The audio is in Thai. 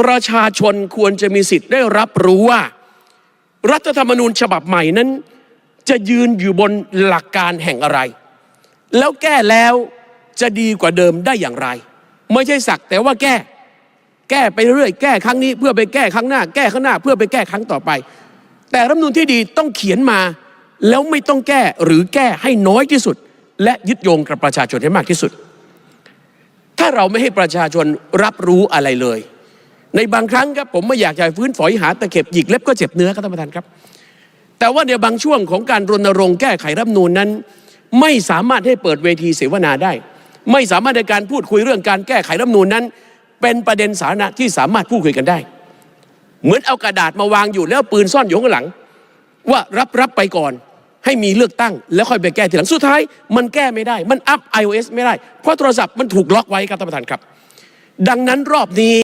ประชาชนควรจะมีสิทธิ์ได้รับรู้ว่า รัฐธรรมนูญฉบับใหม่นั้น จะยืนอยู่บนหลักการแห่งอะไร แล้วแก้แล้วจะดีกว่าเดิมได้อย่างไร ไม่ใช่สักแต่ว่าแก้ แก้ไปเรื่อยแก้ครั้งนี้ เพื่อไปแก้ครั้งหน้า แก้ข้งหน้า เพื่อไปแก้ครั้งต่อไป แต่รัฐมนูญที่ดีต้องเขียนมา แล้วไม่ต้องแก้หรือแก้ให้น้อยที่สุด และยึดโยงกับประชาชนให้มากที่สุด ถ้าเราไม่ให้ประชาชนรับรู้อะไรเลย ในบางครั้งครับผมไม่อยากจะฟื้นฝอยหาตะเข็บหยิกเล็บก็เจ็บเนื้อครับท่านประธานครับ แต่ว่าในบางช่วงของการรณรงค์แก้ไขรัฐนูญนั้น ไม่สามารถให้เปิดเวทีเสวนาได้ ไม่สามารถในการพูดคุยเรื่องการแก้ไขรัฐนูญนั้น เป็นประเด็นสาธารณะที่สามารถพูดคุยกันได้ เหมือนเอากระดาษมาวางอยู่แล้วปืนซ่อนอยู่ข้างหลัง ว่ารับรับไปก่อนให้มีเลือกตั้ง แล้วค่อยไปแก้ทีหลังสุดท้าย มันแก้ไม่ได้ มันอัพ iOS ไม่ได้ เพราะโทรศัพท์มันถูกล็อกไว้ครับท่านประธานครับ ดังนั้นรอบนี้